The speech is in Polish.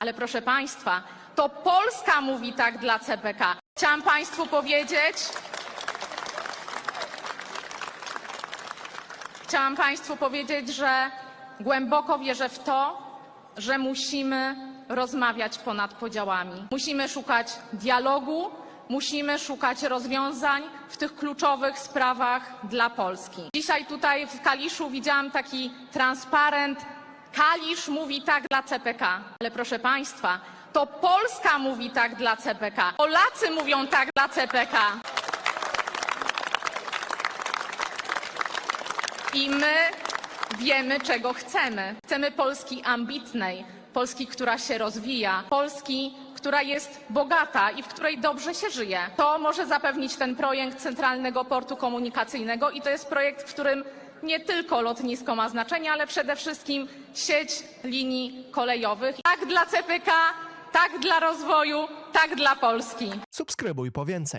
Ale proszę Państwa, to Polska mówi tak dla CPK. Chciałam Państwu powiedzieć, chciałam Państwu powiedzieć, że głęboko wierzę w to, że musimy rozmawiać ponad podziałami. Musimy szukać dialogu, musimy szukać rozwiązań w tych kluczowych sprawach dla Polski. Dzisiaj tutaj w Kaliszu widziałam taki transparent Kalisz mówi tak dla CPK. Ale proszę Państwa, to Polska mówi tak dla CPK. Polacy mówią tak dla CPK. I my wiemy, czego chcemy. Chcemy Polski ambitnej, Polski, która się rozwija, Polski, która jest bogata i w której dobrze się żyje. To może zapewnić ten projekt Centralnego Portu Komunikacyjnego i to jest projekt, w którym nie tylko lotnisko ma znaczenie, ale przede wszystkim sieć linii kolejowych. Tak dla CPK, tak dla rozwoju, tak dla Polski. Subskrybuj po więcej.